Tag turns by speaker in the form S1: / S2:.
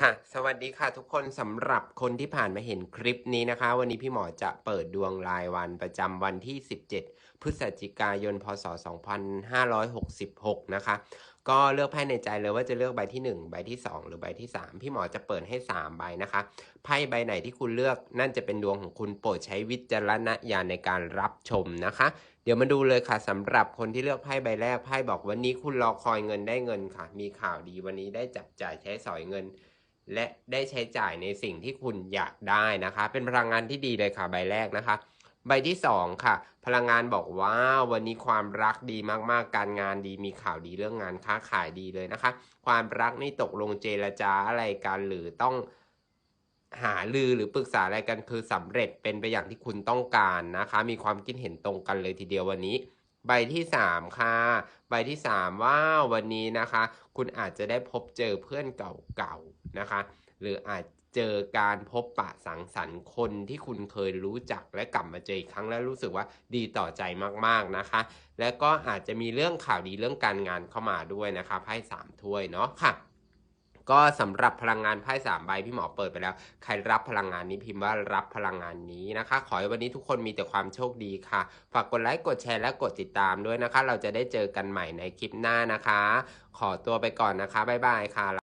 S1: ค่ะ สวัสดีค่ะทุกคนสำหรับคนที่ผ่านมาเห็นคลิปนี้นะคะ วันนี้พี่หมอจะเปิดดวงรายวันประจำวันที่ 17 พฤศจิกายน พศ 2566 นะคะ ก็เลือกไพ่ในใจเลยว่าจะเลือกใบที่ 1 ใบที่ 2 หรือใบที่ 3 พี่หมอจะเปิดให้ 3 ใบนะคะ ไพ่ใบไหนที่คุณเลือกนั่นจะเป็นดวงของคุณโปรดใช้วิจารณญาณในการรับชมนะคะ เดี๋ยวมาดูเลยค่ะสำหรับคนที่เลือกไพ่ใบแรกไพ่บอกวันนี้คุณรอคอยเงินได้เงินค่ะ มีข่าวดีวันนี้ได้จับจ่ายใช้สอยเงิน และได้ใช้จ่ายในสิ่งที่คุณอยากได้นะคะ เป็นพลังงานที่ดีเลยค่ะใบแรกนะคะ ใบที่สองค่ะ พลังงานบอกว่าวันนี้ความรักดีมากๆ การงานดีมีข่าวดีเรื่องงานค้าขายดีเลยนะคะ ความรักนี่ตกลงเจรจาอะไรกันหรือต้องหาลือหรือปรึกษาอะไรกันคือสำเร็จเป็นไปอย่างที่คุณต้องการนะคะ มีความคิดเห็นตรงกันเลยทีเดียววันนี้ ใบที่สามค่ะ ใบที่สามว่าวันนี้นะคะ คุณอาจจะได้พบเจอเพื่อนเก่าๆนะคะ หรืออาจเจอการพบปะสังสรรค์คนที่คุณเคยรู้จักและกลับมาเจออีกครั้งแล้วรู้สึกว่าดีต่อใจมากๆนะคะ และก็อาจจะมีเรื่องข่าวดีเรื่องการงานเข้ามาด้วยนะคะไพ่สามถ้วยเนาะค่ะก็สำหรับพลังงานไพ่สามใบพี่หมอเปิดไปแล้ว ใครรับพลังงานนี้พิมพ์ว่ารับพลังงานนี้นะคะ ขอให้วันนี้ทุกคนมีแต่ความโชคดีค่ะ ฝากกดไลค์กดแชร์และกดติดตามด้วยนะคะ เราจะได้เจอกันใหม่ในคลิปหน้านะคะ ขอตัวไปก่อนนะคะบ๊ายบายค่ะ